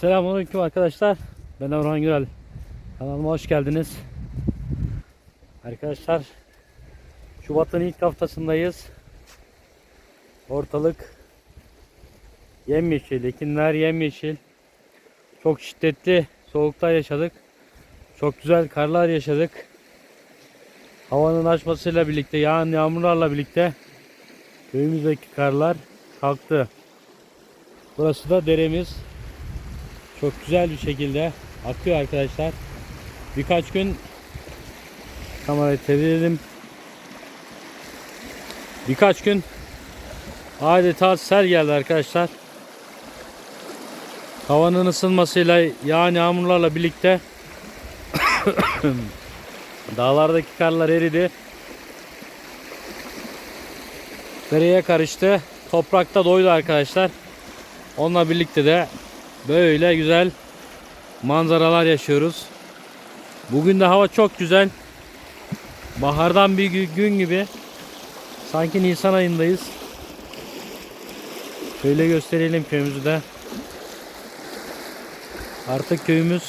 Selamünaleyküm arkadaşlar. Ben Orhan Gürel. Kanalıma hoş geldiniz. Arkadaşlar Şubat'ın ilk haftasındayız. Ortalık yemyeşil, ekinler yemyeşil. Çok şiddetli soğukta yaşadık. Çok güzel karlar yaşadık. Havanın açmasıyla birlikte, yağan yağmurlarla birlikte köyümüzdeki karlar kalktı. Burası da deremiz. Çok güzel bir şekilde akıyor arkadaşlar. Birkaç gün kamerayı çevirelim. Birkaç gün adeta sel geldi arkadaşlar. Havanın ısınmasıyla yağan yağmurlarla birlikte dağlardaki karlar eridi. Dereye karıştı. Toprakta doydu arkadaşlar. Onunla birlikte de böyle güzel manzaralar yaşıyoruz. Bugün de hava çok güzel. Bahardan bir gü- gün gibi. Sanki Nisan ayındayız. Şöyle gösterelim köyümüzü de. Artık köyümüz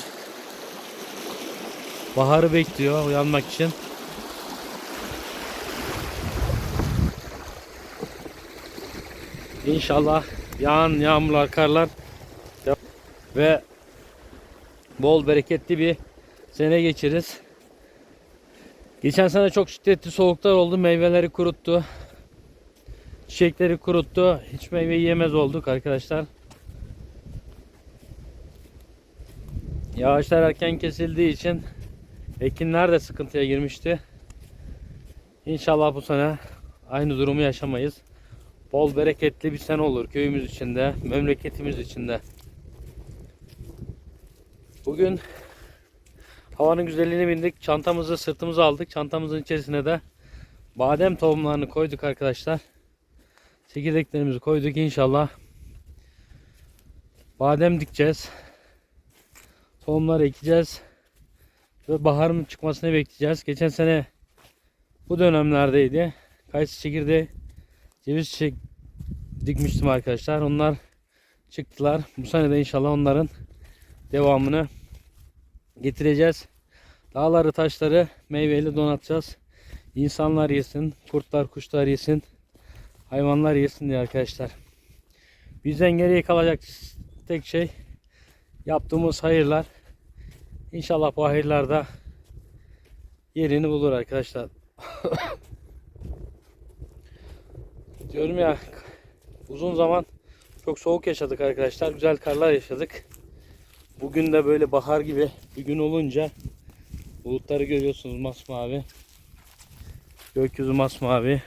baharı bekliyor uyanmak için. İnşallah yağan yağmurlar, karlar ve bol bereketli bir sene geçiririz. Geçen sene çok şiddetli soğuklar oldu. Meyveleri kuruttu. Çiçekleri kuruttu. Hiç meyve yiyemez olduk arkadaşlar. Yağışlar erken kesildiği için ekinler de sıkıntıya girmişti. İnşallah bu sene aynı durumu yaşamayız. Bol bereketli bir sene olur köyümüz içinde, memleketimiz içinde. Bugün havanın güzelliğine bindik. Çantamızı sırtımıza aldık. Çantamızın içerisine de badem tohumlarını koyduk arkadaşlar. Çekirdeklerimizi koyduk inşallah. Badem dikeceğiz. Tohumları ekeceğiz. Ve baharın çıkmasını bekleyeceğiz. Geçen sene bu dönemlerdeydi. Kayısı çekirdeği, ceviz çiçek dikmiştim arkadaşlar. Onlar çıktılar. Bu sene de inşallah onların devamını getireceğiz. Dağları taşları meyveyle donatacağız. İnsanlar yesin, kurtlar kuşlar yesin, hayvanlar yesin diye arkadaşlar. Bizden geriye kalacak tek şey yaptığımız hayırlar. İnşallah bu hayırlarda yerini bulur arkadaşlar. Diyorum ya uzun zaman çok soğuk yaşadık arkadaşlar. Güzel karlar yaşadık. Bugün de böyle bahar gibi bir gün olunca bulutları görüyorsunuz masmavi. Gökyüzü masmavi.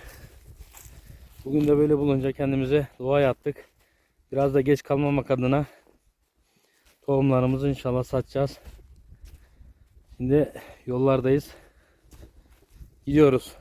Bugün de böyle bulunca kendimize dua attık. Biraz da geç kalmamak adına tohumlarımızı inşallah satacağız. Şimdi yollardayız. Gidiyoruz.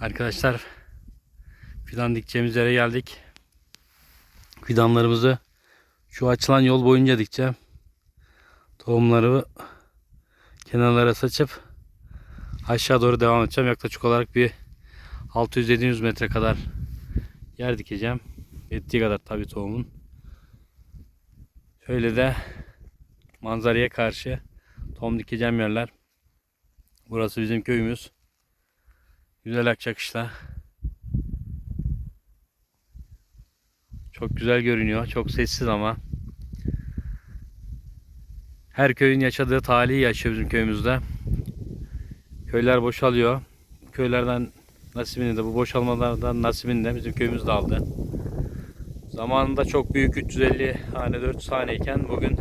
Arkadaşlar fidan dikeceğimiz yere geldik. Fidanlarımızı şu açılan yol boyunca dikeceğim. Tohumları kenarlara saçıp aşağı doğru devam edeceğim. Yaklaşık olarak bir 600-700 metre kadar yer dikeceğim. Yettiği kadar tabi tohumun. Şöyle de manzaraya karşı tohum dikeceğim yerler. Burası bizim köyümüz. Güzel akçakışla. Çok güzel görünüyor. Çok sessiz ama. Her köyün yaşadığı talihi yaşıyor bizim köyümüzde. Köyler boşalıyor. Köylerden nasibini de bu boşalmalardan nasibini de bizim köyümüz de aldı. Zamanında çok büyük 350 hane 400 haneyken bugün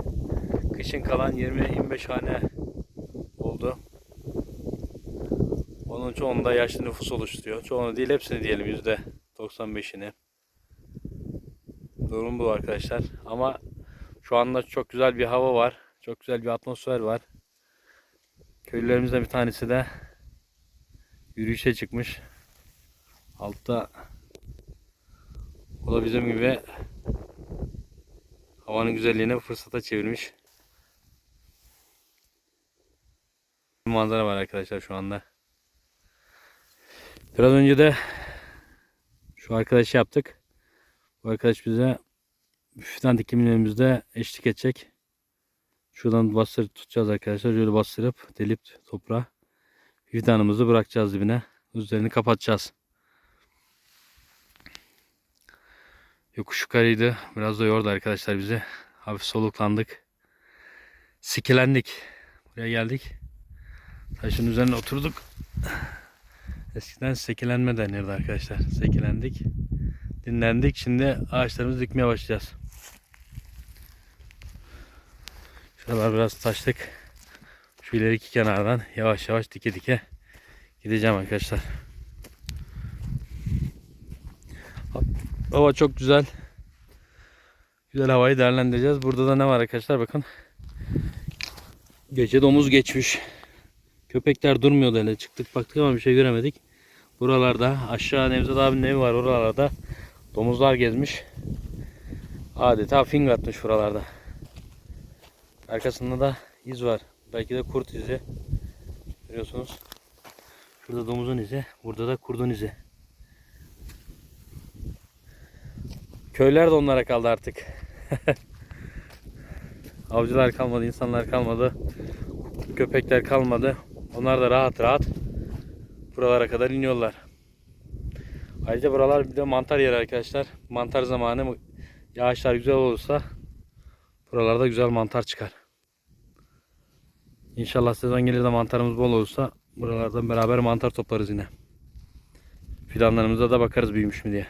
kışın kalan 20-25 hane oldu. Onun çoğunda yaşlı nüfus oluşturuyor. Çoğunu değil hepsini diyelim yüzde 95'ini. Durum bu arkadaşlar. Ama şu anda çok güzel bir hava var. Çok güzel bir atmosfer var. Köylülerimizden bir tanesi de yürüyüşe çıkmış. Altta o da bizim gibi havanın güzelliğini fırsata çevirmiş. Manzara var arkadaşlar şu anda. Biraz önce de şu arkadaşı yaptık. Bu arkadaş bize fidan dikimlerimizde eşlik edecek. Şuradan bastırıp tutacağız arkadaşlar. Şöyle bastırıp delip toprağa fidanımızı bırakacağız dibine. Üzerini kapatacağız. Yokuş yukarıydı. Biraz da yordu arkadaşlar bizi. Hafif soluklandık. Sikilendik. Buraya geldik. Taşın üzerine oturduk. Eskiden sekilenme denirdi arkadaşlar. Sekilendik. Dinlendik. Şimdi ağaçlarımızı dikmeye başlayacağız. Şuralar biraz taştık. Şu ileriki kenardan yavaş yavaş dike dike gideceğim arkadaşlar. Hava çok güzel. Güzel havayı değerlendireceğiz. Burada da ne var arkadaşlar bakın. Gece domuz geçmiş. Köpekler durmuyordu hele. Çıktık baktık ama bir şey göremedik. Buralarda aşağı Nevzat abinin evi var. Oralarda domuzlar gezmiş. Adeta fing atmış buralarda. Arkasında da iz var. Belki de kurt izi. Görüyorsunuz. Şurada domuzun izi. Burada da kurdun izi. Köyler de onlara kaldı artık. Avcılar kalmadı, insanlar kalmadı. Köpekler kalmadı. Onlar da rahat rahat buralara kadar iniyorlar. Ayrıca buralar bir de mantar yeri arkadaşlar. Mantar zamanı yağışlar güzel olursa buralarda güzel mantar çıkar. İnşallah sezon gelir de mantarımız bol olursa buralardan beraber mantar toplarız yine. Fidanlarımıza da bakarız büyümüş mü diye.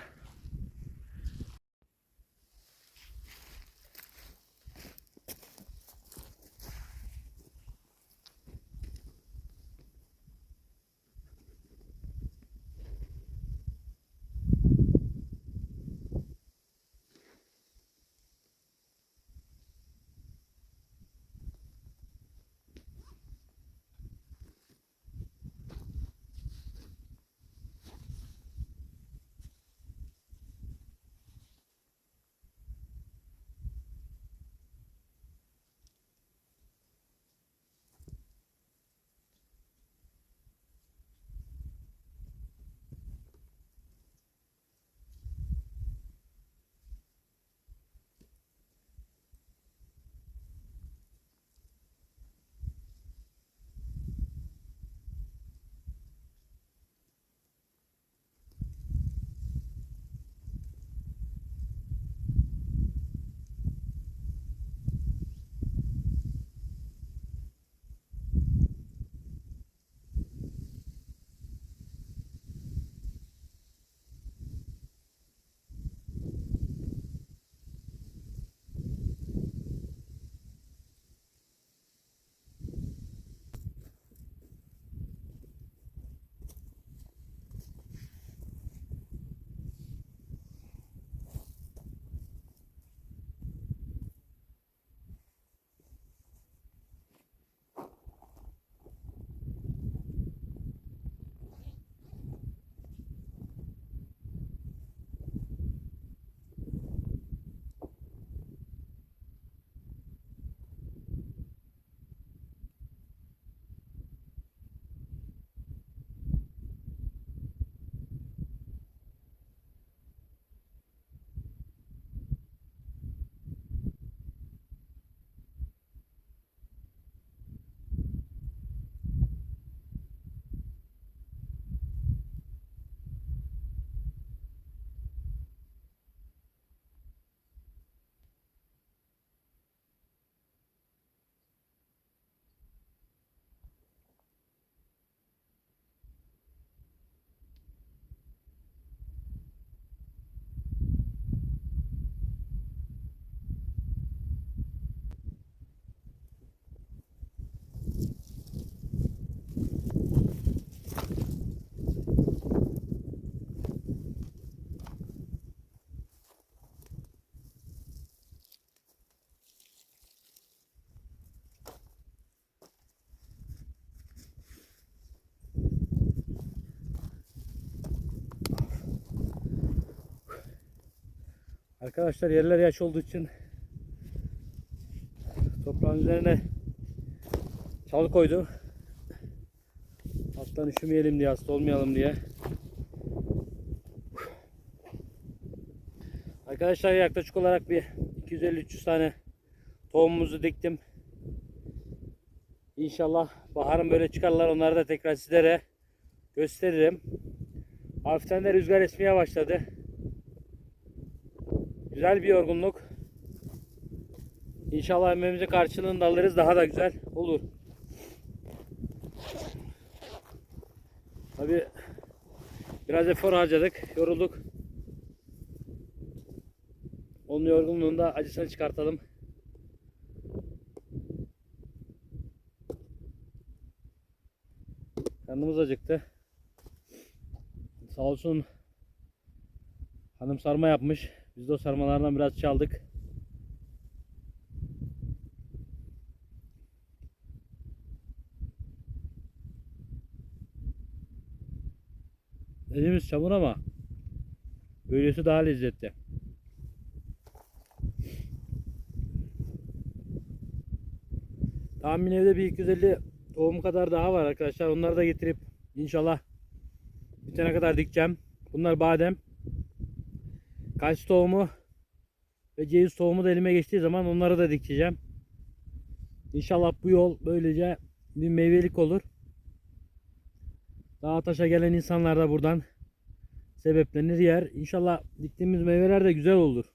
Arkadaşlar yerler yaş olduğu için toprağın üzerine çalı koydum. Alttan üşümeyelim diye, hasta olmayalım diye. Arkadaşlar yaklaşık olarak bir 250-300 tane tohumumuzu diktim. İnşallah baharın böyle çıkarlar. Onları da tekrar sizlere gösteririm. Hafiften de rüzgar esmeye başladı. Güzel bir yorgunluk. İnşallah emeğimizin karşılığını da alırız. Daha da güzel olur. Tabi biraz efor harcadık. Yorulduk. Onun yorgunluğunu da acısını çıkartalım. Karnımız acıktı. Sağ olsun hanım sarma yapmış. Biz de o sarmalardan biraz çaldık. Elimiz çamur ama böylesi daha lezzetli. Tahmin evde bir 250 tohum kadar daha var arkadaşlar. Onları da getirip inşallah bitene kadar dikeceğim. Bunlar badem. Kaç tohumu ve ceviz tohumu da elime geçtiği zaman onları da dikeceğim. İnşallah bu yol böylece bir meyvelik olur. Dağa taşa gelen insanlar da buradan sebeplenir yer. İnşallah diktiğimiz meyveler de güzel olur.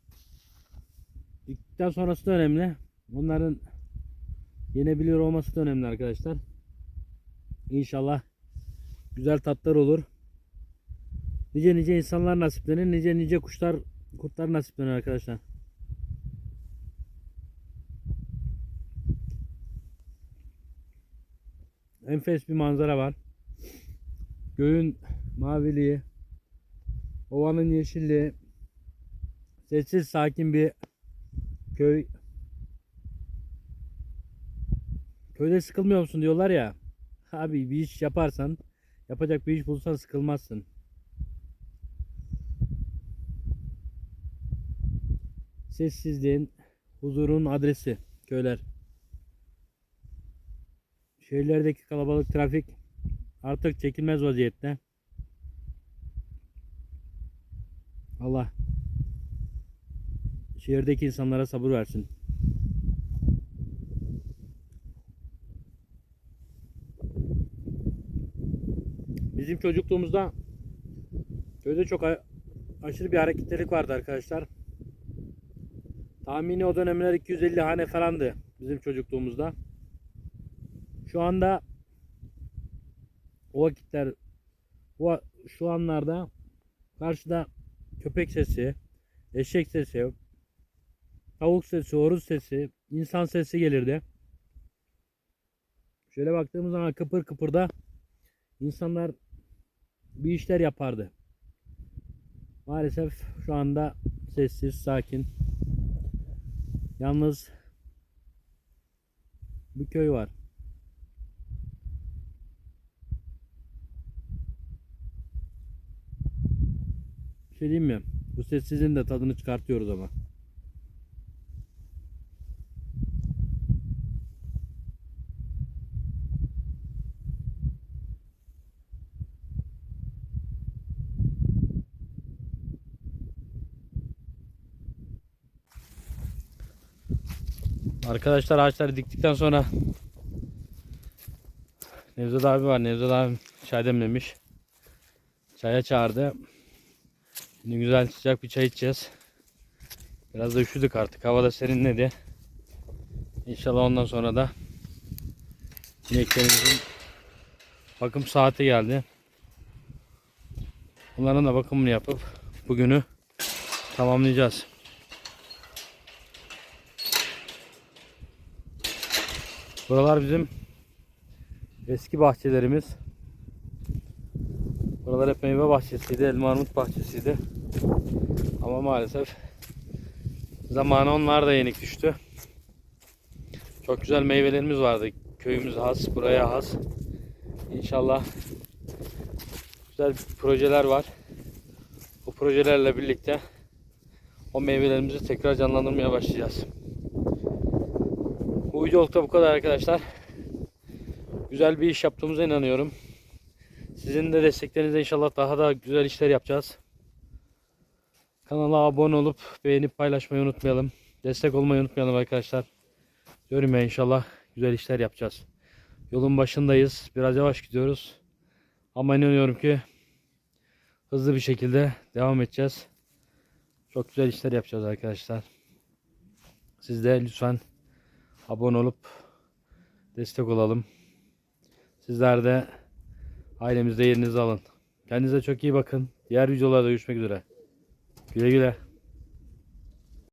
Diktikten sonrası da önemli. Bunların yenebiliyor olması da önemli arkadaşlar. İnşallah güzel tatlar olur. Nice nice insanlar nasiplenir, nice nice kuşlar, kurtlar nasiplenir arkadaşlar. Enfes bir manzara var. Göğün maviliği, ovanın yeşilliği, sessiz sakin bir köy. Köyde sıkılmıyor musun diyorlar ya. Abi bir iş yaparsan, yapacak bir iş bulsan sıkılmazsın. Sessizliğin, huzurun adresi köyler. Şehirlerdeki kalabalık trafik artık çekilmez vaziyette. Allah şehirdeki insanlara sabır versin. Bizim çocukluğumuzda köyde çok aşırı bir hareketlilik vardı arkadaşlar. Tahmini o dönemler 250 hane falandı bizim çocukluğumuzda. Şu anda o vakitler bu şu anlarda karşıda köpek sesi, eşek sesi, tavuk sesi, horoz sesi, insan sesi gelirdi. Şöyle baktığımız zaman kıpır kıpırda insanlar bir işler yapardı. Maalesef şu anda sessiz, sakin. Yalnız bir köy var. Bir şey diyeyim mi? Bu sessizliğin de tadını çıkartıyoruz ama. Arkadaşlar ağaçları diktikten sonra Nevzat abi var. Nevzat abi çay demlemiş. Çaya çağırdı. Şimdi güzel sıcak bir çay içeceğiz. Biraz da üşüdük artık. Hava da serinledi. İnşallah ondan sonra da ineklerimizin bakım saati geldi. Bunların da bakımını yapıp bugünü tamamlayacağız. Buralar bizim eski bahçelerimiz. Buralar hep meyve bahçesiydi, elma armut bahçesiydi. Ama maalesef zamanı onlar da yenik düştü. Çok güzel meyvelerimiz vardı. Köyümüz has, buraya has. İnşallah güzel projeler var. Bu projelerle birlikte o meyvelerimizi tekrar canlandırmaya başlayacağız. Bu videolukta bu kadar arkadaşlar. Güzel bir iş yaptığımıza inanıyorum. Sizin de desteklerinizle inşallah daha da güzel işler yapacağız. Kanala abone olup beğenip paylaşmayı unutmayalım. Destek olmayı unutmayalım arkadaşlar. Diyorum ya inşallah güzel işler yapacağız. Yolun başındayız. Biraz yavaş gidiyoruz. Ama inanıyorum ki hızlı bir şekilde devam edeceğiz. Çok güzel işler yapacağız arkadaşlar. Siz de lütfen abone olup destek olalım. Sizler de ailemizde yerinizi alın. Kendinize çok iyi bakın. Diğer videolarda görüşmek üzere. Güle güle.